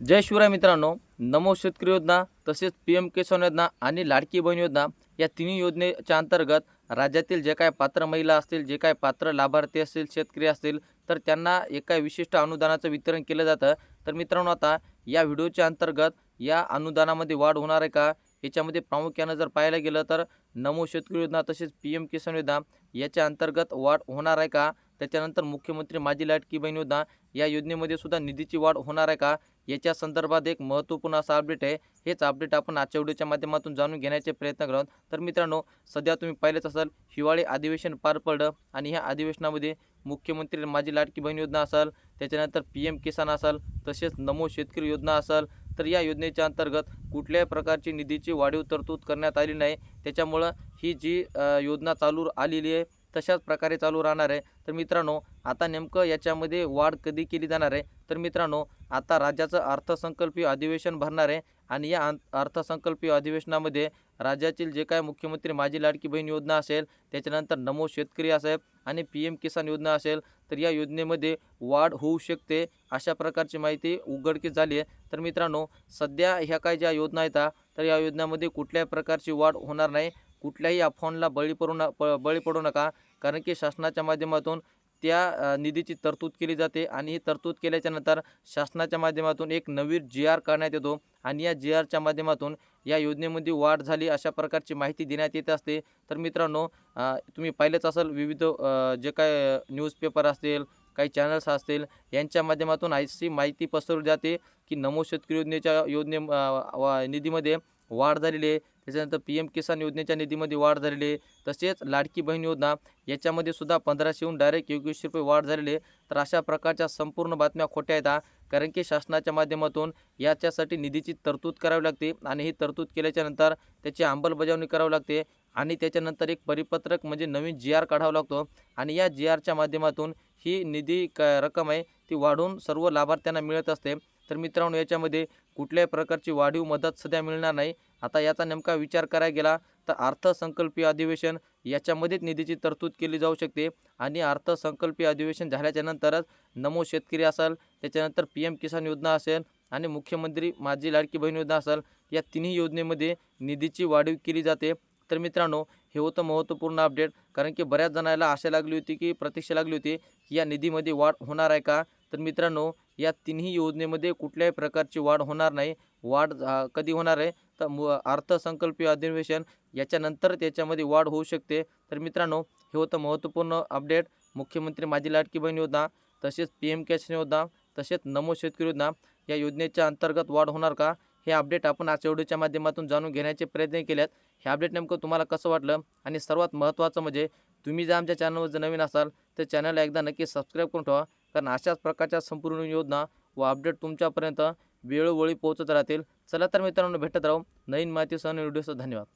जय शिवराय मित्रांनो. नमो शेतकरी योजना तसेच पी एम किसान योजना आणि लाडकी बहीण योजना या तिन्ही योजनेच्या अंतर्गत राज्यातील जे काय पात्र महिला असतील जे काय पात्र लाभार्थी असतील शेतकरी असतील तर त्यांना एका विशिष्ट अनुदानाचं वितरण केलं जातं. तर मित्रांनो आता या व्हिडिओच्या अंतर्गत या अनुदानामध्ये वाढ होणार आहे का? याच्यामध्ये प्रामुख्यानं जर पाहायला गेलं तर नमो शेतकरी योजना तसेच पी एम किसान योजना याच्या अंतर्गत वाढ होणार आहे का? त्याच्यानंतर मुख्यमंत्री माझी लाडकी बहीण योजना या योजनेमध्ये सुद्धा निधीची वाढ होणार आहे का? याच्या संदर्भात एक महत्त्वपूर्ण असा अपडेट आहे. हेच अपडेट आपण आजच्या व्हिडिओच्या माध्यमातून जाणून घेण्याचे प्रयत्न करत तर मित्रांनो सध्या तुम्ही पाहिलेच असाल हिवाळी अधिवेशन पार पडलं आणि ह्या अधिवेशनामध्ये मुख्यमंत्री माझी लाडकी बहीण योजना असेल त्याच्यानंतर पी एम किसान असेल तसेच नमो शेतकरी योजना असेल तर या योजनेच्या अंतर्गत कुठल्याही प्रकारची निधीची वाढीव तरतूद करण्यात आली नाही. त्याच्यामुळं ही जी योजना चालू आलेली आहे तशाच प्रकारे चालू राहणार आहे. तर मित्रांनो आता नेमकं याच्यामध्ये वाढ कधी केली जाणार आहे? तर मित्रांनो आता राज्याचं अर्थसंकल्पीय अधिवेशन भरणार आहे आणि या अर्थसंकल्पीय अधिवेशनामध्ये राज्यातील जे काय मुख्यमंत्री माझी लाडकी बहीण योजना असेल त्याच्यानंतर नमो शेतकरी असेल आणि पी एम किसान योजना असेल तर या योजनेमध्ये वाढ होऊ शकते अशा प्रकारची माहिती उघडकीस झाली आहे. तर मित्रांनो सध्या ह्या काय ज्या योजना आहेत तर या योजनामध्ये कुठल्याही प्रकारची वाढ होणार नाही. कुठल्याही अफवांना बळी पडू न प बळी पडू नका कारण की शासनाच्या माध्यमातून त्या निधीची तरतूद केली जाते आणि ही तरतूद केल्याच्यानंतर शासनाच्या माध्यमातून एक नवीन जी आर काढण्यात येतो आणि या जी आरच्या माध्यमातून या योजनेमध्ये वाढ झाली अशा प्रकारची माहिती देण्यात येत असते. तर मित्रांनो तुम्ही पाहिलेच असाल विविध जे काय न्यूजपेपर असतील काही चॅनल्स असतील यांच्या माध्यमातून अशी माहिती पसरवली जाते की नमो शेतकरी योजनेच्या योजने वा- निधीमध्ये वाढ झालेली आहे. त्याच्यानंतर पी एम किसान योजनेच्या निधीमध्ये वाढ झालेली आहे. तसेच लाडकी बहीण योजना याच्यामध्ये सुद्धा पंधराशेहून डायरेक्ट एकवीसशे रुपये वाढ झालेली आहे. तर अशा प्रकारच्या संपूर्ण बातम्या खोट्या आहेत कारण की शासनाच्या माध्यमातून याच्यासाठी निधीची तरतूद करावी लागते आणि ही तरतूद केल्याच्यानंतर त्याची अंमलबजावणी करावी लागते आणि त्याच्यानंतर एक परिपत्रक म्हणजे नवीन जी आर काढावा लागतो आणि या जी आरच्या माध्यमातून ही निधी क रक्कम आहे ती वाढून सर्व लाभार्थ्यांना मिळत असते. तर मित्रांनो याच्यामध्ये कुठल्याही प्रकारची वाढीव मदत सध्या मिळणार नाही. आता याचा नेमका विचार करायला गेला तर अर्थसंकल्पीय अधिवेशन याच्यामध्येच निधीची तरतूद केली जाऊ शकते आणि अर्थसंकल्पीय अधिवेशन झाल्याच्यानंतरच नमो शेतकरी असेल त्याच्यानंतर पी एम किसान योजना असेल आणि मुख्यमंत्री माझी लाडकी बहीण योजना असेल या तिन्ही योजनेमध्ये निधीची वाढीव केली जाते. तर मित्रांनो हे होतं महत्त्वपूर्ण अपडेट कारण की बऱ्याच जणांना आशा लागली होती की प्रतीक्षा लागली होती की या निधीमध्ये वाढ होणार आहे का? तर मित्रांनो या तिन्ही योजनेमध्ये कुठल्याही प्रकारची वाढ होणार नाही. वाढ कधी होणार आहे? तर मु अर्थसंकल्पीय अधिवेशन याच्यानंतर त्याच्यामध्ये वाढ होऊ शकते. तर मित्रांनो हे होतं महत्त्वपूर्ण अपडेट. मुख्यमंत्री माझी लाडकी बहीण योजना तसेच पी एम किसान योजना तसेच नमो शेतकरी योजना या योजनेच्या अंतर्गत वाढ होणार का? हे अपडेट आपण आज व्हिडिओच्या माध्यमातून जाणून घेण्याचे प्रयत्न केलेत. हे अपडेट नेमकं तुम्हाला कसं वाटलं? आणि सर्वात महत्त्वाचं म्हणजे तुम्ही जर आमच्या चॅनलवर जर नवीन असाल तर चॅनलला एकदा नक्की सबस्क्राईब करून ठेवा. कारण अशाच प्रकारच्या संपूर्ण योजना व अपडेट तुमच्यापर्यंत वेळोवेळी पोहोचत राहतील. चला तर मित्रांनो भेटत राहू. नवीन माहितीसह व्हिडिओसह धन्यवाद.